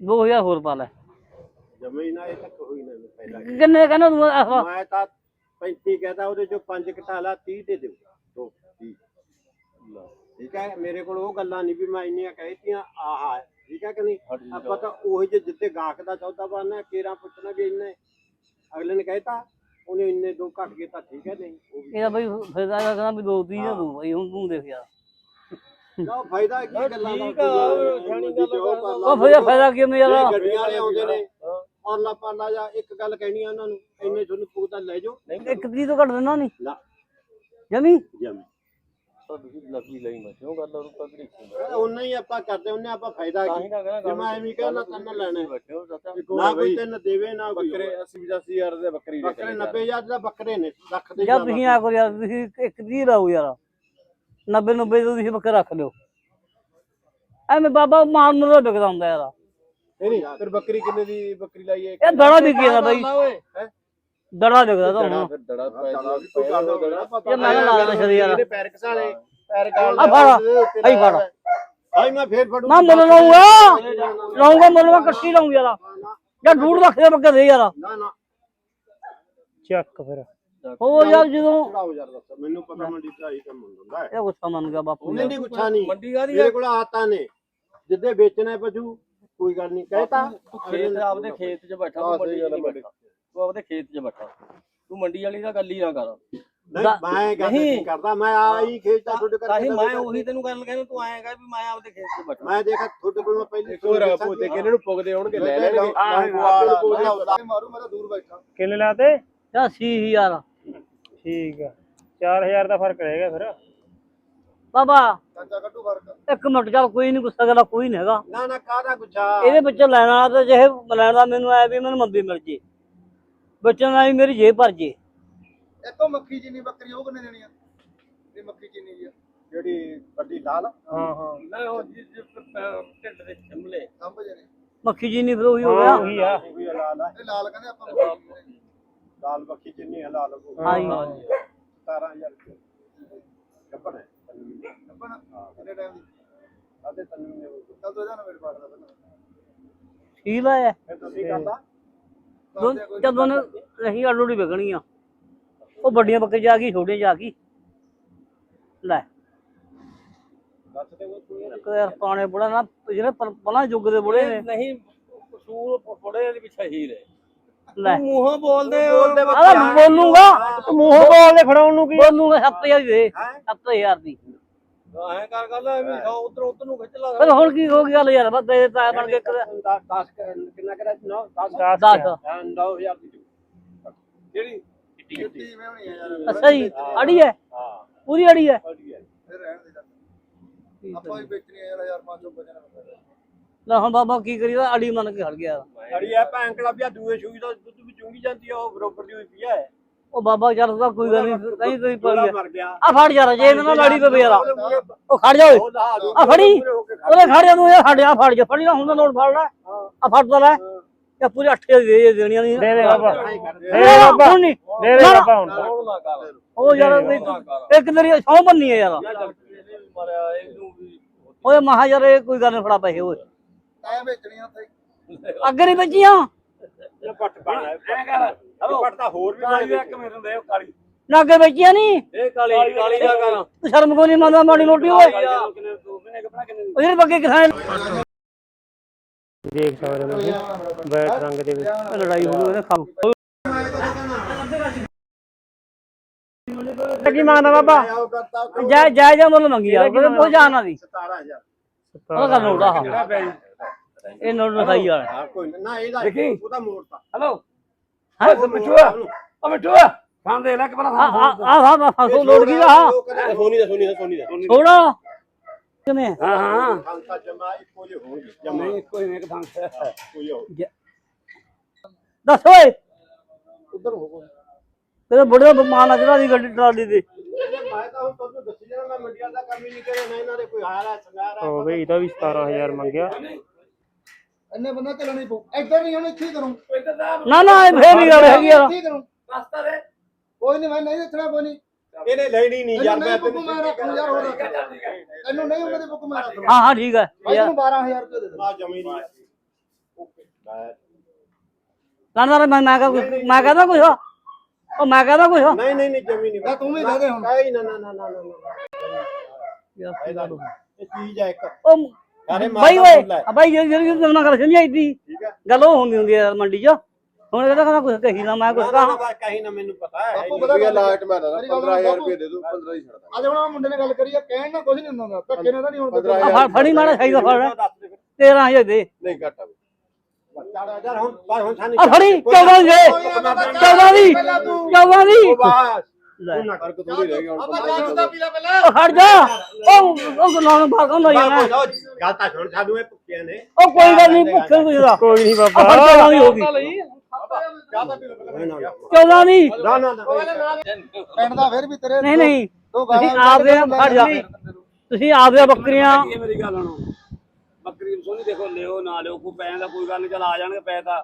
2000 ਹੋਰ ਪਾ ਲੈ। ਜਮੇ ਨਾ ਇਹ ਤੱਕ ਹੋਈ ਨਾ ਪਹਿਲਾਂ ਕਿੰਨੇ ਕਹਿੰਦਾ ਤੂੰ ਆਹ। ਮੈਂ ਤਾਂ 35 ਕਹਤਾ ਉਹਦੇ ਚੋਂ 5 ਘਟਾ ਲਾ 30 ਦੇ ਦਿਓ ਦੋ 30 ਠੀਕ ਹੈ ਮੇਰੇ ਕੋਲ ਉਹ ਗੱਲਾਂ ਨਹੀਂ ਵੀ ਮੈਂ ਇੰਨੀਆਂ ਕਹਿਤੀਆਂ ਆਹ ਠੀਕ ਹੈ ਕਿ ਨਹੀਂ? ਆਪਾਂ ਤਾਂ ਉਹੀ ਜਿਹੇ ਜਿੱਤੇ ਗਾਹਕ ਦਾ ਚੌਦਾ ਪਾਣਾ ਕੇਰਾ ਪੁੱਛਣਾ ਵੀ ਇੰਨੇ। ਅਗਲੇ ਨੇ ਕਹਿਤਾ ਉਹਨੇ ਇੰਨੇ ਦੋ ਘਟ ਗਏ ਤਾਂ ਠੀਕ ਹੈ ਨਹੀਂ ਉਹ ਵੀ ਇਹਦਾ ਬਈ ਇਹਦਾ ਕਹਿੰਦਾ ਵੀ ਦੋ ਤੀਹ ਨਾ ਦੂੰ ਬਈ ਹੁਣ ਤੂੰ ਦੇਖ ਯਾਰ। ਨਾ ਫਾਇਦਾ ਕੀ ਗੱਲਾਂ ਦਾ? ਠੀਕ ਆ, ਸਿਆਣੀ ਗੱਲ ਕਰ। ਉਹ ਫਾਇਦਾ ਫਾਇਦਾ ਕੀ ਹੁੰਦਾ ਯਾਰ ਗੱਡੀਆਂ ਵਾਲੇ ਆਉਂਦੇ ਨੇ। ਔਰਲਾ ਪਾਲਾ ਜਾਂ ਇੱਕ ਗੱਲ ਕਹਿਣੀ ਆ ਉਹਨਾਂ ਨੂੰ ਇੰਨੇ ਤੁਹਾਨੂੰ ਪੁੱਗਦਾ ਲੈ ਜਾਓ। ਇੱਕ ਤੀਹ ਤੋਂ ਘੱਟ ਦਿੰਦਾ ਨਹੀਂ? ਨਾ। ਜਮੀ? ਜਮੀ। ਲੱਗੀ ਲਈ ਮੈਂ ਕਿਉਂ ਗੱਲ ਨੂੰ ਪਕੜੀ? ਉਹਨਾਂ ਹੀ ਆਪਾਂ ਕਰਦੇ ਉਹਨੇ ਆਪਾਂ ਫਾਇਦਾ ਤਾਂ ਕੀ? ਹੀ ਤਾਂ ਕਹਿੰਦਾ ਜੇ ਮੈਂ ਐਵੇਂ ਕਹਿਣਾ ਤੈਨੂੰ ਲੈਣਾ। ਹੈ। ਬੈਠੇ ਹੋ ਚਾਚਾ ਨਾ ਕੋਈ ਤਿੰਨ ਦੇਵੇ ਨਾ ਕੋਈ ਬੱਕਰੇ 80 85 ਹਜ਼ਾਰ ਦੇ ਬੱਕਰੀ ਦੇ ਬੱਕਰੇ 90000 ਦਾ ਬੱਕਰੇ ਨੇ ਲੱਖ ਦੇ ਜਦ ਤੁਸੀਂ ਆ ਕਰੋ ਯਾਰ ਤੁਸੀਂ ਇੱਕ ਤੀਹ ਲਾਓ ਯਾਰ। 90 90 ਤੋਂ ਤੁਸੀਂ ਬੱਕਰ ਰੱਖ ਲਿਓ। ਐਵੇਂ ਬਾਬਾ ਮਾਰ ਨੂੰ ਵਿਕਦਾ ਹੁੰਦਾ ਯਾਰ। ਨਹੀਂ ਨਹੀਂ ਫਿਰ ਬੱਕਰੀ ਕਿੰਨੇ ਦੀ ਬੱਕਰੀ ਲਾਈ ਹੈ? ਇਹ ਦੜਾ ਵਿਕੀ ਜਾਂਦਾ ਬਾਈ। ਹੈਂ? ਦੜਾ ਵਿਕਦਾ ਤਾਂ ਦੜਾ ਹੁਣ। ਫਿਰ ਦੜਾ ਦੜਾ ਵੀ ਕੋਈ ਗੱਲ ਹੋਵੇ ਨਾ ਪਤਾ ਇਹ ਮੈਂ ਨਾ ਲਾ ਦੇਣਾ ਸ਼ਰੀਰ ਯਾਰ ਇਹਦੇ ਪੈਰ ਘਸਾਲੇ ਪੈਰ ਗਾਲ ਆ ਫੜ ਆਈ ਫੜ। ਭਾਈ ਮੈਂ ਫੇਰ ਫੜੂ ਮੈਂ ਮੁੱਲ ਲਾਉਂਗਾ। ਲਾਉਂਗਾ ਮੁੱਲ ਮੈਂ ਕੱਟੀ ਲਾਉਂ ਯਾਰ। ਜਾਂ ਡੂੜ ਲੱਖ ਦੇ ਬੱਕਰ ਦੇ ਯਾਰ। ਨਾ ਨਾ। ਚੱਕ ਫਿਰ। ਉਹ ਯਾਰ ਜਦੋਂ ਚੜਾਓ ਯਾਰ ਦੱਸ ਮੈਨੂੰ ਪਤਾ ਮੰਡੀ ਦਾ ਹੀ ਕੰਮ ਹੁੰਦਾ ਹੈ। ਇਹ ਗੁੱਸਾ ਮੰਨ ਗਿਆ ਬਾਪੂ ਉਹਨੇ। ਨਹੀਂ ਗੁੱਛਾ ਨਹੀਂ ਮੰਡੀ ਕਾਦੀ ਮੇਰੇ ਕੋਲ ਆਤਾ ਨੇ। ਜਿੱਦੇ ਵੇਚਣਾ ਹੈ ਪਸ਼ੂ ਕੋਈ ਗੱਲ ਨਹੀਂ ਕਹਿਤਾ ਖੇਤ ਆਪਦੇ ਖੇਤ 'ਚ ਬੈਠਾ ਤੂੰ ਮੰਡੀ 'ਚ ਨਹੀਂ ਬੈਠਾ? ਤੂੰ ਆਪਦੇ ਖੇਤ 'ਚ ਬੈਠਾ। ਤੂੰ ਮੰਡੀ ਵਾਲੀ ਦਾ ਗੱਲ ਹੀ ਨਾ ਕਰ। ਨਹੀਂ ਮੈਂ ਗੱਲ ਨਹੀਂ। ਕਰਦਾ। ਮੈਂ ਆਈ ਖੇਚਦਾ ਤੁਹਾਡੇ ਤਾਂ ਹੀ ਕਰਕੇ ਮੈਂ ਉਹੀ ਤੈਨੂੰ ਗੱਲ ਕਹਿੰਦਾ ਤੂੰ ਆਏਗਾ ਵੀ ਮੈਂ ਆਪਦੇ ਖੇਤ 'ਚ ਬੈਠਾ। ਮੈਂ ਦੇਖਾ ਤੁਹਾਡੇ ਕੋਲ ਮੈਂ ਪਹਿਲੀ ਇੱਕ ਹੋਰ ਆ ਭੂਤੇ ਕਿ ਇਹਨਾਂ ਨੂੰ ਪੁੱਗਦੇ ਹੋਣਗੇ? ਲੈ ਲੈਣਗੇ। ਮਾਰੂ ਮੈਂ ਤਾਂ ਦੂਰ ਬੈਠਾ। ਕਿੰਨੇ ਲਾਤੇ? ਠੀਕ ਆ। 4000 ਦਾ ਫ਼ਰਕ ਰਹੇਗਾ ਫਿਰ। ਬਾਬਾ ਚਾਚਾ ਕੱਢੂ ਫ਼ਰਕ। ਇੱਕ ਮਿੰਟ ਚੱਲ ਕੋਈ ਨਹੀਂ ਗੁੱਸਾ ਕਰਦਾ ਕੋਈ ਨਹੀਂ ਹੈਗਾ। ਨਾ ਨਾ ਕਾਹਦਾ ਗੁੱਛਾ ਇਹਦੇ ਵਿੱਚੋਂ ਲੈਣ ਵਾਲਾ ਤਾਂ ਜਿਹੇ ਲੈਣ ਦਾ ਮੈਨੂੰ ਆਇਆ ਵੀ ਮੈਨੂੰ ਮੰਦੀ ਮਿਲ ਜੇ। ਬੱਚਿਆਂ ਨਾਲ ਵੀ ਮੇਰੀ ਜੇਬ ਭਰ ਜੇ। ਇੱਕੋ ਮੱਖੀ ਜਿੰਨੀ ਬੱਕਰੀ ਉਹ ਕਿੰਨੇ ਦੇਣੀ ਆ? ਇਹ ਮੱਖੀ ਜਿੰਨੀ ਜੀ ਜਿਹੜੀ ਵੱਡੀ ਲਾਲ ਹਾਂ ਹਾਂ। ਨਾ ਉਹ ਢਿੱਡ ਦੇ ਚਮਲੇ ਸੰਭ ਜਣੇ ਮੱਖੀ ਜੀ ਨਹੀਂ ਫਿਰ ਉਹੀ ਹੋ ਗਿਆ। ਉਹੀ ਆ। ਉਹ ਵੀ ਲਾਲ ਆ। ਇਹ ਲਾਲ ਕਹਿੰਦੇ ਆਪਾਂ ਮੱਖੀ ਜਿੰਨੀ ਆ ਲਾਲ ਉਹ ਹਾਂ ਜੀ। 17000 ਕੱਪੜ ਹੈ? ਲੱਭਣ ਕਿੰਨੇ ਟਾਈਮ ਦੀ? ਸਾਢੇ ਤਿੰਨ ਹੋ ਗਏ। ਚੱਲ ਤੂੰ ਇਹਦਾ ਨਾ ਮੇਰੇ ਪਾੜਦਾ ਪਹਿਲਾਂ। ਕੀ ਲਾਇਆ ਫਿਰ ਤੁਸੀਂ ਕਰਦਾ। ਦੋ- ਜਦੋਂ ਨੇ ਨਹੀਂ ਅੱਡੋੜੀ ਵਿਕਣੀਆਂ ਉਹ ਵੱਡੀਆਂ ਬੱਕਰੀ ਜਾ ਗਈ ਛੋਟੀਆਂ ਜਾ ਗਈ। ਲੈ। ਦੱਸ ਦੇ ਉਹ ਤੂੰ। ਇੱਕ ਯਾਰ ਪਾਣੇ ਬੁੜਾ ਨਾ ਜਿਹੜੇ ਪ- ਪਹਿਲਾਂ ਯੁੱਗ ਦੇ ਬੁੜੇ ਨੇ। ਨਹੀਂ ਕਸੂਰ ਫੜੇ ਦੇ ਪਿੱਛੇ ਹੀ। ਰਹੇ ਲੈ। ਮੂੰਹੋਂ ਬੋਲਦੇ ਆਦਾ ਬੋਲੂਗਾ? ਮੂੰਹੋਂ ਬੋਲ ਦੇ ਫੜਾਉਣ ਨੂੰ ਕੀ? ਬੋਲੂਗਾ 7000 ਦੀ ਦੇ। 7000 ਦੀ। ਐਂ ਕਰ ਗੱਲ ਐਵੇਂ ਉਧਰ ਉਧਰ ਨੂੰ ਖਿੱਚ ਲਾ। ਫਿਰ ਹੁਣ ਕੀ ਹੋ ਗਈ ਗੱਲ ਯਾਰ? ਬਸ ਦੇ ਤਾਂ ਬਣ ਕੇ 10 ਕਿੰਨਾ ਕਰਾ। 9 10 10 10 9000 ਦੀ। ਜਿਹੜੀ ਚਿੱਟੀ ਮੈਂ ਹੋਣੀ ਆ ਯਾਰ? ਅੱਛਾ ਜੀ ਅੜੀ ਹੈ? ਹਾਂ। ਪੂਰੀ ਅੜੀ ਹੈ? ਵਧੀਆ। ਫਿਰ ਰਹਿਣ ਦੇ ਆਪਾਂ ਵੀ ਵੇਚਣੀ ਆ ਯਾਰ ਹਜ਼ਾਰ ਪੰਜ ਸੌ ਬਚਣਾ ਲੈ ਹੁਣ ਬਾਬਾ ਕੀ ਕਰੀਦਾ? ਅੜੀ ਮੰਨ ਕੇ ਹਟ ਗਿਆ। ਅੜੀ ਆ ਭੈਣ ਕਲੱਬਿਆ ਦੂਏ ਸੂਈ ਦਾ ਦੁੱਧ ਵੀ ਚੁੰਗੀ ਜਾਂਦੀ ਆ ਉਹ ਬਰੋਬਰ ਦੀ ਹੋਈ ਪਈ ਆ ਉਹ ਬਾਬਾ ਚੱਲ ਉਹਦਾ ਕੋਈ ਗੱਲ ਨਹੀਂ ਕਹੀਂ ਕੋਈ ਪਾ ਥੋੜਾ ਗਿਆ। ਮਰ ਗਿਆ। ਆ ਫੜ ਯਾਰ ਜੇ ਇਹਨਾਂ ਨਾਲ ਲੜੀ ਪਵੇ ਯਾਰ। ਉਹ ਖੜ ਜਾ ਓਏ। ਆ ਫੜੀ। ਉਹਦੇ ਖੜ ਜਾ। ਤੂੰ ਇਹ ਖੜ ਜਾ ਫੜ ਜਾ। ਫੜੀ ਨਾ ਹੁੰਦਾ ਲੋੜ ਫੜ ਲੈ। ਆ ਫੜ ਤਾਂ ਲੈ। ਇਹ ਪੂਰੀ 8000 ਦੇ ਦੇਣੀਆਂ ਨਹੀਂ ਦੇ ਦੇ ਬਾਬਾ। ਦੇ ਦੇ ਬਾਬਾ। ਹੁਣ ਨਹੀਂ ਦੇ ਦੇ ਬਾਬਾ ਹੁਣ। ਨਾ ਉਹ ਯਾਰ ਤੂੰ- ਇੱਕ ਤੇਰੀ ਸੌ ਬੰਨੀ ਹੈ ਯਾਰ। ਓਏ ਮਹਾ ਯਾਰ ਇਹ ਕੋਈ ਗੱਲ ਨਹੀਂ ਫੜਾ ਪੈਸੇ ਓਏ। ਉੱਥੇ। ਅੱਗੇ ਨਹੀਂ ਵੱਜੀਆਂ? ਇਹ ਪੱਟ ਪਾਣਾ ਐ ਕਰ ਪੱਟ ਤਾਂ ਹੋਰ ਵੀ ਬਣ ਇੱਕ ਮੇਰੇ ਦੇ ਕਾਲੀ। ਨਾ ਅੱਗੇ ਵੱਜੀਆਂ ਨਹੀਂ ਇਹ ਕਾਲੀ ਕਾਲੀ ਦਾ ਕਰ ਤੂੰ ਸ਼ਰਮ ਕੋਈ ਨਹੀਂ ਮੰਨਦਾ ਮਾੜੀ ਮੋਟੀ ਓਏ? ਉਹ ਜਿਹੜੇ ਬੱਗੇ ਕਿਸਾਨ ਦੇਖ ਸਕਦੇ ਹੋ ਤੁਸੀਂ ਰੰਗ ਦੇ ਵਿੱਚ ਲੜਾਈ ਹੋ ਗਈ ਉਹਨੇ ਖਾਓ ਕੀ ਮੰਗਦਾ ਬਾਬਾ? ਉਹ ਜੈ ਜੈ ਜੈ ਮੁੱਲ ਮੰਗੀ ਯਾਰ ਬਹੁਤ ਜਾਣਾ ਦੀ 17000 ਉਹ ਗੱਲ ਨੋੜਾ ਹਾਂ ਇਹ ਨੋਟ ਲਿਖਾਈ ਵਾਲਾ। ਹਾਂ ਕੋਈ ਨਾ। ਨਾ ਇਹਦਾ ਉਹਦਾ ਮੋੜਤਾ ਹੈਲੋ? ਹਾਂ ਮਿੱਠੂਆ ਓ ਮਿੱਠੂਆ ਫਾਂ ਦੇ ਲੈ ਕੇ ਬਣਾ ਆ ਆ ਆ ਆ ਫਸੋ ਲੋੜ ਗਈ ਦਾ ਹਾਂ ਸੋਨੀ ਦਾ ਸੋਨੀ ਦਾ ਸੋਨੀ ਦਾ। ਥੋੜਾ ਕਿਵੇਂ? ਹਾਂ ਹਾਂ। ਖਾਂਸਾ ਜਮਾ ਇੱਕੋ ਜਿਹੇ ਹੋਣਗੇ ਜਮਾ। ਨਹੀਂ ਕੋਈ ਨਹੀਂ ਇੱਕ ਫਾਂ ਕੋਈ ਹੋ। ਦੱਸ ਓਏ। ਉਧਰ ਹੋ ਤੇਰੇ ਬੁੜੇ ਦਾ ਮਾਂ ਨਜ਼ਰਾ ਦੀ ਗੱਡੀ ਟਰਾਲੀ ਦੀ ਮੈਂ ਤਾਂ ਹੁਣ ਤੁਹਾਨੂੰ ਦੱਸੀ ਜਾਣਾ ਮੈਂ ਮੰਡੀਆਂ ਦਾ ਕੰਮ ਹੀ ਨਹੀਂ ਕਰਿਆ ਨਾ ਇਹਨਾਂ ਦੇ ਕੋਈ ਆਇਆ ਹੈ ਸੰਗਾਰ ਹੈ। ਹੋ ਬਈ ਇਹਦਾ ਵੀ 17000 ਮੰਗਿਆ। ਇੰਨੇ ਬੰਦਾ ਚੱਲਣੀ ਪਊ। ਇੱਧਰ ਨਹੀਂ ਹੁਣ ਇੱਥੇ ਹੀ ਕਰੂੰ। ਨਾ ਨਾ ਇਹ ਫੇਰ ਵੀ ਗੱਲ ਹੈਗੀ ਯਾਰ। ਇੱਥੇ ਹੀ ਕਰੂੰ। ਰਸਤਾ ਦੇ। ਕੋਈ ਨਹੀਂ ਮੈਂ ਨਹੀਂ ਦੇਖਣਾ ਕੋਈ ਨਹੀਂ ਇਹਨੇ ਲੈਣੀ ਨਹੀਂ ਯਾਰ ਮੈਂ ਨਹੀਂ ਬੁੱਕ ਮੈਂ ਰੱਖ ਯਾਰ ਹੋਰ ਇਹਨੂੰ ਨਹੀਂ ਉਹਨਾਂ ਦੀ ਬੁੱਕ ਮੈਂ ਰੱਖ। ਹਾਂ ਹਾਂ ਠੀਕ ਹੈ। ਭਾਈ ਯਾਰ ਤੈਨੂੰ 12000 ਰੁਪਏ ਦੇ ਦੇ ਆ ਜਮੀ ਨਹੀਂ ਲਾਣੇਦਾਰ ਮੈਂ ਮੈਂ ਕਹ- ਮੈਂ ਕਹਦਾ ਕੁਛ ਉਹ ਮੈਂ ਕਹਦਾ ਕੁਛ ਨਹੀਂ ਨਹੀਂ ਨਹੀਂ ਜਮੀ ਨਹੀਂ। ਤੂੰ ਵੀ ਦੇ ਦੇ ਹੁਣ। ਕਾਈ ਨਾ ਨਾ ਨਾ ਨਾ ਨਾ ਇਹ ਚੀਜ਼ ਹੈ ਇੱਕ। ਉਹ ਬਾਈ ਓਏ। ਆ ਬਾਈ ਜਿਹੜੀ ਜਿਹੜੀ ਤੈਨੂੰ ਗੱਲ ਸਮਝ ਆਈ ਦੀ ਗੱਲ ਉਹ ਹੁੰਦੀ ਹੁੰਦੀ ਹੈ ਮੰਡੀ 'ਚ। ਹੁਣ ਕਹਿੰਦਾ ਕਹਿੰਦਾ ਕੁਛ ਕਹੀ ਨਾ ਮੈਂ ਨਾ, ਨਾ, ਕਹਾਂ। ਨਾ, ਕਹੀਂ ਨਾ ਮੈਨੂੰ ਪਤਾ ਹੈ। ਬਾਪੂ ਪਤਾ ਲਾਸਟ ਮੈਂ ਦਾ ਮੇਰੀ ਗੱਲ 15000 ਬਾਪੂ। ਰੁਪਏ ਦੇ ਦੂੰ 15 ਹੀ ਛੱਡਦਾ ਅੱਜ ਹੁਣ ਮੁੰਡੇ ਨੇ ਗੱਲ ਕਰੀ ਆ ਕਹਿਣ ਨਾਲ ਕੁਝ ਨਹੀਂ ਹੁੰਦਾ ਹੁੰਦਾ। ਧੱਕੇ ਨਾਲ ਤਾਂ ਨਹੀਂ ਹੁਣ ਫੜ- ਫੜੀ ਮਾੜਾ ਸਹੀ ਦਾ ਫੜ। ਦੱਸ ਦੇ ਫਿਰ। 13000 ਦੇ। ਨਹੀਂ ਘੱਟ ਹੁਣ ਹੁਣ ਸਾਨੂੰ ਆ ਫੜੀ 14 ਦੇ। 14 ਦੀ 14 ਦੀ। ਲੈ। ਤੂੰ ਨਾ ਕਰ ਫ਼ਰਕ ਥੋੜੀ ਰਹਿ ਗਿਆ ਹੁਣ ਆਪਾਂ 15 ਚਾਹ ਦਾ ਪੀ ਲੈ ਪਹਿਲਾਂ। ਉਹ ਖੜ ਜਾ। ਉਹ ਉਹ ਲਾਉਣ ਬਾਹਰ ਕੌਣ ਲਾਈ ਜਾਣਾ ਗੱਲ ਤਾਂ ਸੁਣ ਸਾਨੂੰ ਇਹ ਭੁੱਖਿਆ ਨੇ। ਉਹ ਕੋਈ ਗੱਲ ਨਹੀਂ ਭੁੱਖੇ ਕੁਝ ਦਾ ਕੋਈ ਨਹੀਂ ਆ ਬਾਬਾ। ਫੜ 14 ਦੀ ਹੋ ਗਈ। ਚਾਹ ਦਾ ਪੀ ਲੈ ਪਹਿਲਾਂ। ਨਾ, ਨਾ, 14 ਦੀ। ਨਾ ਨਾ ਨਾ। ਪਿੰਡ ਦਾ ਫਿਰ ਵੀ ਤੇਰੇ ਨਹੀਂ ਨਹੀਂ। ਦੋ ਤੁਸੀਂ ਆਪਦੇ ਖੜ ਜਾ। ਤੁਸੀਂ ਆਪਦੇ ਬੱਕਰੀਆਂ। ਇਹ ਮੇਰੀ ਗੱਲ ਸੁਣੋ। ਬੱਕਰੀ ਸੋਨੀ ਦੇਖੋ ਲਿਓ ਨਾ ਲਿਓ ਕੋਈ ਪੈਸੇ ਦਾ ਕੋਈ ਗੱਲ ਨਹੀਂ ਚਲ ਆ ਜਾਣਗੇ ਪੈਸੇ ਤਾਂ।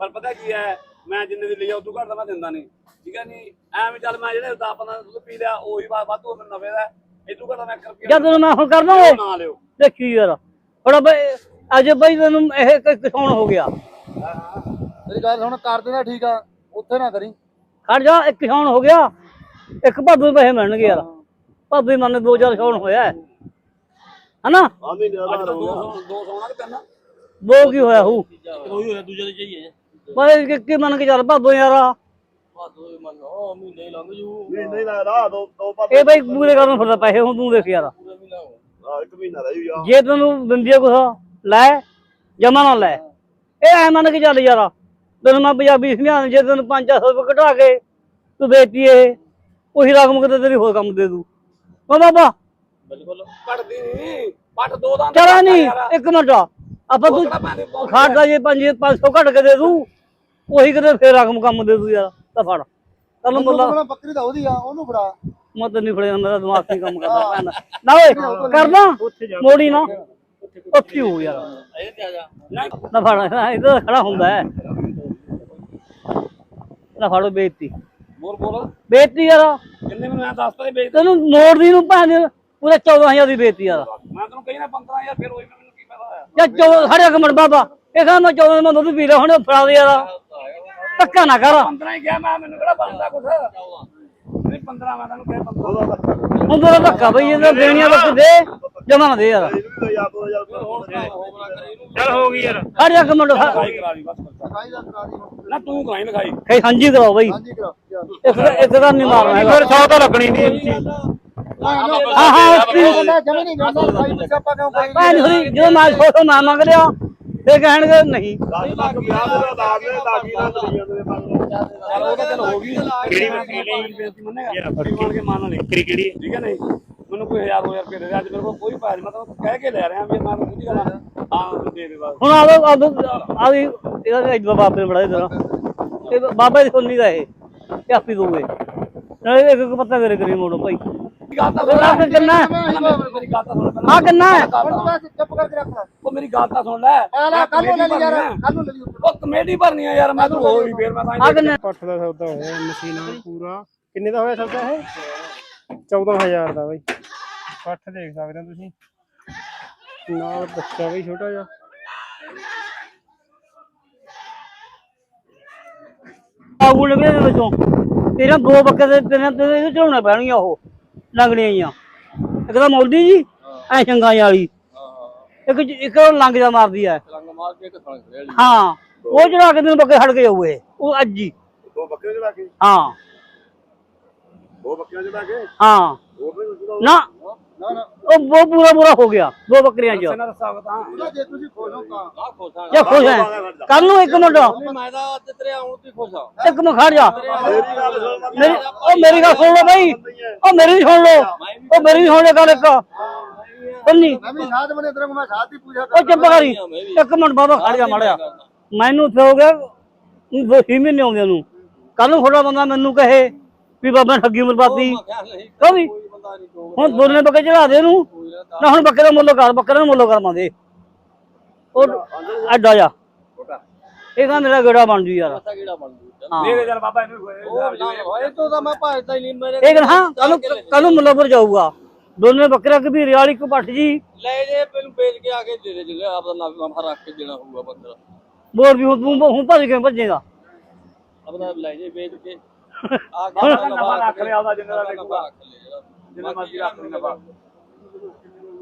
ਪਰ ਪਤਾ ਕੀ ਹੈ ਮੈਂ ਜਿੰਨੇ ਦੀ ਲਈ ਆ ਉਦੋਂ ਘੱਟ ਤਾਂ ਮੈਂ ਦਿੰਦਾ ਨਹੀਂ। ਠੀਕ ਹੈ ਨਹੀਂ ਐਵੇਂ ਚੱਲ ਮੈਂ ਜਿਹੜੇ 10 15 ਦੁੱਧ ਪੀ ਲਿਆ ਉਹੀ ਵਾ- ਵਾਧੂ ਮੈਨੂੰ ਨਵੇਂ ਦਾ ਇਦੋਂ ਘੱਟ ਮੈਂ ਕਰ ਜਦ ਨੂੰ ਮੈਂ ਹੁਣ ਕਰਦਾ ਓਏ। ਨਾ ਲਿਓ। ਦੇਖੀ ਯਾਰ ਥੋੜਾ ਬਈ ਅੱਜ ਬਈ ਤੈਨੂੰ ਇਹ ਕ- ਕਿਸਾਨ ਹੋ ਗਿਆ? ਤੇਰੀ ਗੱਲ ਹੁਣ ਕਰ ਦੇਣਾ ਠੀਕ ਆ ਉੱਥੇ ਨਾ ਕਰੀ। ਖੜ ਜਾ ਇੱਕ ਕਿਸਾਨ ਹੋ ਗਿਆ? ਇੱਕ ਭਾਦੂ ਦੇ ਪੈਸੇ ਮਿਲਣਗੇ ਯਾਰ। ਭਾਦੂ ਹੀ ਮੰਨ ਦੋ ਚਾਰ ਕਿਸਾਨ ਹੋਇਆ ਹੈ। ਹਨਾ? ਅੱਜ ਤਾਂ ਦੋ ਸੌ ਦੋ ਨਾ ਕਿ ਤਿੰਨ? ਦੋ ਕੀ ਹੋਇਆ ਹੂ? ਉਹੀ ਹੋਇਆ ਦੂਜੇ ਦੇ ਚਾਹੀਏ ਬਈ ਕਿ ਕੀ ਮੰਨ ਕੇ ਚੱਲ ਭਾਦੂ ਯਾਰ ਵਾਧੂ ਹੀ ਮੰਨੋ ਮਹੀਨੇ ਹੀ ਲੰਘ ਜੂ ਨਹੀਂ ਲੱਗਦਾ ਦੋ ਦੋ ਇਹ ਬਈ ਪੂਰੇ ਕਰਨ ਫਿਰਦਾ ਪੈਸੇ ਹੁਣ ਤੂੰ ਦੇਖ ਯਾਰ। ਪੂਰਾ ਮਹੀਨਾ ਹੋ ਇੱਕ ਮਹੀਨਾ ਰਹਿ ਜਾ ਜੇ ਤੈਨੂੰ ਦਿੰਦੀ ਆ ਕੁਛ ਲੈ ਜਮਾ ਨਾ ਲੈ। ਇਹ ਐ ਮੰਨ ਕੇ ਚੱਲ ਯਾਰ ਤੈਨੂੰ ਮੈਂ ਪੰਜਾਬੀ ਸਮਝਾਉਂ ਜੇ ਤੈਨੂੰ 500 ਰੁਪਏ ਕਢਾ ਕੇ ਤੂੰ ਵੇਚੀ ਇਹ ਉਹੀ ਰਕਮ ਕਿਤੇ ਤੇਰੀ ਹੋਰ ਕੰਮ ਦੇ ਦੂ। ਓ ਬਾਬਾ। ਬਿਲਕੁਲ। ਕੱਟਦੀ ਨਹੀਂ ਪੱਟ ਦੋ ਦਾ ਚਲਾ ਨਹੀਂ ਇੱਕ ਮਿੰਟ ਆਪਾਂ ਤੂੰ ਖਾਟਦਾ ਜੇ 5 500 ਘੱਟ ਕੇ ਦੇ ਦੂ ਉਹੀ ਕਿਤੇ ਫੇਰ ਰਕਮ ਕੰਮ ਦੇ ਦੂ ਯਾਰ। ਤਾਂ ਫੜ। ਨੂੰ ਮੁੱਲਾ। ਉਹਨੂੰ ਬੱਕਰੀ ਤਾਂ ਉਹਦੀ ਆ ਉਹਨੂੰ ਫੜਾ। ਮੈਂ ਤਾਂ ਨਹੀਂ ਫੜਿਆ ਮੇਰਾ ਦਿਮਾਗ ਨਹੀਂ ਕੰਮ ਕਰਦਾ ਭੈਣ ਦਾ। ਨਾ ਓਏ ਕਰਨਾ ਮੋੜੀ ਨਾ। ਉੱਥੇ ਹੋ ਯਾਰ ਇਹ ਨਾ ਫੜ ਇਹਦਾ ਖੜਾ ਹੁੰਦਾ ਹੈ। ਨਾ ਫੜੋ ਬੇਇੱਜ਼ਤੀ। ਬੋਲ ਬੋਲ। ਬੇਇੱਜ਼ਤੀ ਯਾਰ। ਕਿੰਨੇ ਮੈਨੂੰ ਐ ਦੱਸ ਤਾ ਵੇਚ ਤੈਨੂੰ ਮੋੜ ਦੀ ਨੂੰ ਭੈਣ ਦੇ ਪੂਰੇ 14000 ਦੀ ਬੇਇੱਜ਼ਤੀ ਯਾਰ। ਮੈਂ ਤੈਨੂੰ ਕਹੀ ਨਾ 15000 ਫਿਰ ਉਹੀ ਮੈਨੂੰ ਕੀ ਫਾਇਦਾ। ਹੋਇਆ ਜਾਂ 14 ਸਾਡੇ ਇੱਕ ਮਿੰਟ ਬਾਬਾ। ਇਹ ਕਹਿੰਦਾ ਮੈਂ 14 ਮੈਂ ਦੁੱਧ ਪੀ ਲਿਆ ਹੁਣ ਫੜਾ ਦੇ ਯਾਰ। ਧੱਕਾ ਨਾ ਕਰ। 15 ਹੀ ਗਿਆ ਮੈਂ ਮੈਨੂੰ ਕਿਹੜਾ ਬਣਦਾ ਕੁਛ? ਨਹੀਂ 15 ਮੈਂ ਤੈਨੂੰ ਕਿਹਾ 15 ਹੁਣ ਤੇਰਾ ਧੱਕਾ ਬਈ ਇਹਦਾ ਦੇਣੀਆਂ ਬੱਕ ਦੇ ਜਮਾ ਨਾ ਦੇ ਯਾਰ। ਚੱਲ ਹੋ ਗਈ ਯਾਰ। ਇੱਕ ਮਿੰਟ ਖੜ- ਲਿਖਾਈ ਕਰਾ ਦੀ ਬਸ ਲਿਖਾਈ ਦਾ ਕਰਾ ਦੀ ਹੁਣ। ਨਾ ਤੂੰ ਕਰਾਈ ਲਿਖਾਈ ਕਹੀ ਸਾਂਝੀ ਕਰਾਓ ਬਈ। ਹਾਂਜੀ ਕਰਾ ਚੱਲ। ਇੱਕ ਇੱਕ ਦਾ ਨਹੀਂ ਮਾਰਨਾ ਹੈਗਾ। ਫਿਰ 100 ਤਾਂ ਲੱਗਣੀ ਨਹੀਂ ਹਾਂ ਹਾਂ ਜਮੇ ਨਹੀਂ ਲਿਖਾਈ ਪਿੱਛੇ ਆਪਾਂ ਕਿਉਂ ਹੋਈ ਜਦੋਂ ਮੈਂ ਸੋਚੋ ਨਾ ਮੰਗ ਲਿਆ। ਫੇ ਕਹਿਣਗੇ ਨਹੀਂ। ਚਲ ਉਹ ਤਾਂ ਚਲ ਹੋ ਗਈ। ਕਿਹੜੀ ਬੱਕਰੀ ਲਈ? ਬੇਇੱਜ਼ਤੀ ਮੰਨੇਗਾ? ਯਾਰ ਬੱਕਰੀ ਮੰਨ ਕੇ ਮੰਨ ਲਈ? ਬੱਕਰੀ ਕਿਹੜੀ? ਹੈ? ਠੀਕ ਹੈ ਨਹੀਂ? ਮੈਨੂੰ ਕੋਈ 1000 2000 ਰੁਪਏ ਦੇ ਦੇ। ਅੱਜ ਮੇਰੇ ਕੋਲ ਕੋਈ ਪੈਸੇ ਮੈਂ ਤਾਂ ਕਹਿ ਕੇ ਲੈ ਰਿਹਾ ਵੀ ਮੈਂ ਸਿੱਧੀ ਗੱਲ ਆ, ਹਾਂ ਦੇ ਦੇ ਬਸ। ਹੁਣ ਆ ਲੋ ਆ ਵੀ ਇਹਦਾ ਇੱਕ ਬਾਬੇ ਨੇ ਬੜਾ ਇਧਰ ਇਹ ਬਾਬਾ ਦੀ ਸੁਣਨੀ ਦਾ ਇਹ ਇਹ ਆਪੀ ਦੋਗੇ ਨਾਲੇ ਪੱਤਾ ਕਰੀ ਮੋੜੋ ਭਾਈ। ਤਾਂ ਸੁਣ ਕਿੰਨਾ ਹੈ? ਮੇਰੀ ਗੱਲ ਤਾਂ ਸੁਣ ਪਹਿਲਾਂ। ਆ ਕਿੰਨਾ ਹੈ? ਹੁਣ ਤੂੰ ਬਸ ਚੁੱਪ ਕਰਕੇ ਰੱਖ ਲੈ। ਉਹ ਮੇਰੀ ਗੱਲ ਤਾਂ ਸੁਣ ਲੈ। ਆ ਲੈ ਕੱਲ ਨੂੰ ਲੈ ਲਈ ਯਾਰ ਕੱਲ ਨੂੰ ਲੈ ਲਈ ਉਹ ਕਮੇਟੀ ਭਰਨੀ ਆ ਯਾਰ ਮੈਂ ਤੈਨੂੰ ਹੋਰ ਵੀ ਫੇਰ ਮੈਂ ਤਾਂ ਆ ਕਿੰਨਾ? ਪੱਠ ਦਾ ਸੌਦਾ ਹੋਇਆ ਮਸ਼ੀਨਾਂ ਪੂਰਾ। ਕਿੰਨੇ ਦਾ ਹੋਇਆ ਸੌਦਾ ਇਹ? 14000 ਦਾ ਬਾਈ। ਪੱਠ ਦੇਖ ਸਕਦੇ ਹੋ ਤੁਸੀਂ। ਨਾਲ ਬੱਚਾ ਵੀ ਛੋਟਾ ਜਿਹਾ। ਆਗੂ ਨਿਕਲੇ ਦੇ ਵਿੱਚੋਂ। ਤੇਰਾ ਦੋ ਬੱਕੇ ਦੇ ਤੇਰੇ ਇਹਦੇ ਚੜਾਉਣਾ ਪੈਣਗੀਆਂ ਉਹ ਲੰਗੜੀਆਂ ਜੀਆਂ ਇੱਕ ਤਾਂ ਮੌਲਦੀ ਜੀ ਐ ਚੰਗਾਂ ਵਾਲੀ। ਇੱਕ ਇੱਕ ਲੰਗ ਜਾ ਮਾਰਦੀ ਐ। ਰੰਗ ਮਾਰ ਕੇ ਇੱਕ ਥਾਂ ਖੜੇ ਹਾਂ ਉਹ ਚੜਾ ਕੇ ਬੱਕੇ ਛੱਡ ਕੇ ਜਾਊਏ ਉਹ ਅੱਜ ਹੀ। ਦੋ ਬੱਕਰੇ ਚੜਾ ਕੇ? ਹਾਂ। ਦੋ ਬੱਕਰੇ ਚੜਾ ਕੇ? ਹਾਂ। ਨਾ ਉਹ ਬਹੁਤ ਪੂਰਾ ਪੂਰਾ ਹੋ ਗਿਆ ਦੋ ਬੱਕਰੀਆਂ ਚ। ਇਹਨਾਂ ਦਾ ਜੇ ਤੁਸੀਂ ਖੋਲੋ ਤਾਂ। ਆ ਖੋਸਾ ਜੇ ਖੁਸ਼ ਹੈ ਕੱਲ ਨੂੰ ਇੱਕ ਮਿੰਟ ਮੈਂ ਤਾਂ ਅੱਜ ਤੇਰੇ ਆਉਣ ਤੇ ਖੁਸ਼ ਆ। ਇੱਕ ਮਿੰਟ ਖੜ ਜਾ। ਮੇਰੀ ਉਹ ਮੇਰੀ ਗੱਲ ਸੁਣ ਲਓ ਬਾਈ। ਉਹ ਮੇਰੀ ਵੀ ਸੁਣ ਲਓ। ਉਹ ਮੇਰੀ ਵੀ ਸੁਣ ਲੈ ਗੱਲ ਇੱਕ। ਬੰਨੀ ਮੈਂ ਵੀ ਸਾਧ ਬਣੇ ਤੇਰੇ ਕੋਲ ਮੈਂ ਸਾਧ ਦੀ ਪੂਜਾ ਉਹ ਚੁੱਪ ਕਰੀ। ਇੱਕ ਮਿੰਟ ਬਾਬਾ ਖੜ ਜਾ ਮੜਿਆ ਮੈਨੂੰ ਉੱਥੇ ਹੋ ਗਿਆ ਦੋ ਛੇ ਮਹੀਨੇ ਆਉਂਦੇ ਨੂੰ ਕੱਲ ਨੂੰ ਥੋੜਾ ਬੰਦਾ ਮੈਨੂੰ ਕਹੇ ਵੀ ਬਾਬਾ ਠੱਗੀ ਮਰਵਾਤੀ ਬੰਦਾ ਨਹੀਂ? ਦੋ ਹੁਣ ਦੋਨੇ ਬੱਕੇ ਚੜਾ ਦੇ ਇਹਨੂੰ। ਨਾ ਹੁਣ ਬੱਕੇ ਦਾ ਮੁੱਲ ਕਰ ਬੱਕਰੇ ਦਾ ਮੁੱਲ ਕਰਵਾ ਦੇ ਉਹ ਅੱਡਾ ਜਾ। ਇਹ ਕਹਿੰਦਾ ਮੇਰਾ ਗੇੜਾ ਬਣ ਜੂ ਯਾਰ। ਪਤਾ ਕਿਹੜਾ ਬਣ ਜੂ? ਹਾਂ। ਮੇਰੇ ਚੱਲ ਬਾਬਾ ਇਹਨੂੰ ਤੋਂ ਤਾਂ ਮੈਂ ਭਜਦਾ ਹੀ ਨਹੀਂ ਮੇਰੇ ਇਹ ਕਹਿੰਦਾ ਹਾਂ ਕੱਲ ਨੂੰ ਕੱਲ ਨੂੰ? ਮੁੱਲਾਪੁਰ ਜਾਊਗਾ। ਦੋਨੇ ਬੱਕਰਾ ਕਬੀਰੇ ਵਾਲੀ ਕੋ ਪੱਠ ਜੀ। ਲੈ ਜੇ ਮੈਨੂੰ ਵੇਚ ਕੇ ਆ ਕੇ ਦੇ ਦੇ ਜਿਹੜੇ ਆਪਦਾ ਨਾਮ ਰੱਖ ਕੇ ਦੇਣਾ ਹੋਊਗਾ ਬੰਦਾ ਬੋਰ ਵੀ ਹੁਣ ਤੂੰ ਹੁਣ ਭੱਜ ਕੇ ਭੱਜੇਗਾ। ਆਪਣਾ ਲੈ ਜੇ ਵੇਚ ਕੇ। ਆ ਬਾਬਾ ਨਫਾ ਰੱਖ ਲਿਆ ਉਹਦਾ ਜਿੰਨੇ ਦਾ ਦੇਖੂਗਾ। ਜਿੰਨਾ ਮਰਜ਼ੀ ਰੱਖ ਲਈ ਨਫਾ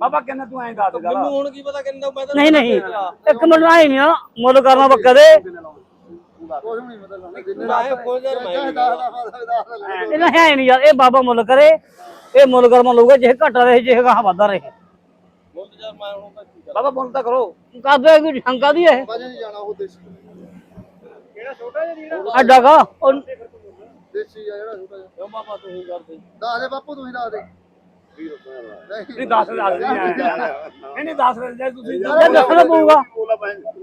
ਬਾਬਾ ਕਿੰਨੇ ਤੂੰ ਐਂ ਦੱਸ ਗੱਲ ਮੈਨੂੰ ਹੁਣ ਕੀ ਪਤਾ ਕਿੰਨਾ ਮੈਂ ਤਾਂ ਨਹੀਂ ਨਹੀਂ। ਇੱਕ ਮਿੰਟ ਆਏ ਨਹੀਂ ਨਾ ਮੁੱਲ ਕਰਨਾ ਬੱਕਾ ਦੇ ਇਹਨਾਂ ਹੈ ਨਹੀਂ ਯਾਰ ਇਹ ਬਾਬਾ ਮੁੱਲ ਕਰੇ। ਇਹ ਮੁੱਲ ਕਰਮਾ ਲਊਗਾ ਜੇ ਘਟ ਰਹੇ ਜੇ ਗਾਹ ਵਾਧਾ ਰਹੇ। ਮੁੱਲ ਯਾਰ ਮੈਂ ਹੁਣ ਤਾਂ ਕੀ ਕਰਾਂ। ਬਾਬਾ ਬੋਲ ਤਾਂ ਕਰੋ। ਕਰਦੇ ਕੋਈ ਸ਼ੰਕਾ ਦੀ ਇਹ ਵਜੇ ਨਹੀਂ ਜਾਣਾ ਉਹ ਦੇਸੀ। ਐਡਾ ਕਾ ਦੇਸੀ ਆ ਜਿਹੜਾ ਛੋਟਾ ਜਿਹਾ। ਕਿਉਂ ਬਾਬਾ ਤੁਸੀਂ ਕਰਦੇ? ਦੱਸ ਦੇ ਬਾਪੂ ਤੁਸੀਂ ਦੱਸ ਦੇ। ਨਹੀਂ। 10 ਦੱਸ ਦੇ ਨਹੀਂ ਨਹੀਂ 10 ਦੇ ਤੁਸੀਂ ਦੱਸਣਾ ਪਊਗਾ।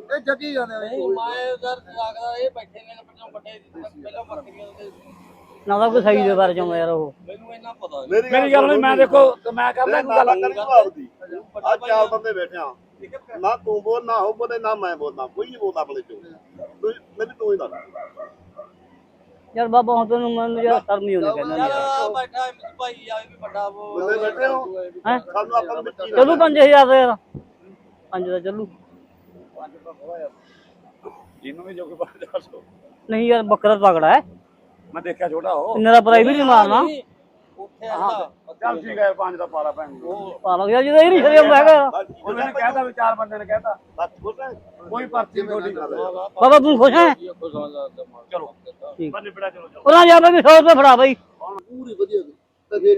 ਇਹ ਜੱਗੀ ਜਾਂਦੇ ਨਹੀਂ ਮੈਂ ਯਾਰ ਲੱਗਦਾ ਇਹ ਬੈਠੇ ਨੇ ਪਹਿਲਾਂ ਵੱਡੇ ਪਹਿਲਾਂ ਬੱਕਰੀਆਂ ਦੇ ਨਾ ਤਾਂ ਕੋਈ ਸਹੀ ਦੇ ਬਾਰੇ ਚਾਹੁੰਦਾ ਯਾਰ ਉਹ। ਮੈਨੂੰ ਇੰਨਾ ਪਤਾ ਨਹੀਂ। ਮੇਰੀ ਗੱਲ ਨਹੀਂ ਮੈਂ ਦੇਖੋ ਮੈਂ ਕਰਦਾ ਕੋਈ ਗੱਲ। ਕਰੀ ਭਾਵਦੀ। ਆ ਚਾਰ ਬੰਦੇ ਬੈਠੇ ਆ। ਨਾ ਤੂੰ ਬੋਲ ਨਾ ਹੋ ਬੋਲੇ ਨਾ ਮੈਂ ਬੋਲਣਾ ਕੋਈ ਨਹੀਂ ਬੋਲਦਾ ਆਪਣੇ ਚੋਂ। ਤੂੰ ਮੈਨੂੰ ਤੂੰ ਹੀ ਦੱਸ। ਯਾਰ ਬਾਬਾ ਹੁਣ ਤੈਨੂੰ ਮੈਨੂੰ ਯਾਰ ਸ਼ਰਮ ਹੀ ਉਹਨੇ ਕਹਿੰਦਾ। ਯਾਰ ਬੈਠਾ ਐਮ ਭਾਈ ਆ ਇਹ ਵੀ ਵੱਡਾ ਉਹ ਬੰਦੇ ਬੈਠੇ ਹੋ। ਹੈਂ? ਸਾਨੂੰ ਆਪਾਂ ਨੂੰ ਮਿੱਟੀ ਚੱਲੂ 5000 ਦਾ ਯਾਰ। ਪੰਜ ਦਾ ਚੱਲੂ। ਜਿਹਨੂੰ ਵੀ ਜੋ ਕੋਈ ਬਾਤ ਦੱਸੋ ਨਹੀਂ ਯਾਰ ਬੱਕਰਾ ਤਗੜਾ ਹੈ। ਮੈਂ ਦੇਖਿਆ ਛੋਟਾ ਹੋ ਇੰਨੇ ਦਾ ਪ੍ਰਾਈਵੇਟ ਨਹੀਂ ਮਾਰਨਾ। ਉੱਥੇ ਆਂਦਾ ਚੱਲ ਠੀਕ ਹੈ ਪੰਜ ਦਾ ਪਾਲਾ ਭੈਣ ਉਹ ਪਾਲਾ ਯਾਰ ਜਿਹਦਾ ਇਹ ਨਹੀਂ ਸ਼ਰੀਅਮ ਹੈਗਾ ਉਹਨੇ ਕਹਿਤਾ ਵੀ ਚਾਰ ਬੰਦੇ ਨੇ ਕਹਿਤਾ। ਕੋਈ ਪਰਚੀ ਨਹੀਂ ਤੁਹਾਡੀ। ਬਾਬਾ ਤੂੰ ਖੁਸ਼ ਹੈ? ਚਲੋ। ਠੀਕ। ਬੰਦੇ ਬੜਾ ਚਲੋ ਉਹਨਾਂ ਜਾ ਵੀ 100 ਰੁਪਏ ਫੜਾ ਬਈ। ਪੂਰੀ ਵਧੀਆ। ਤੇ ਫਿਰ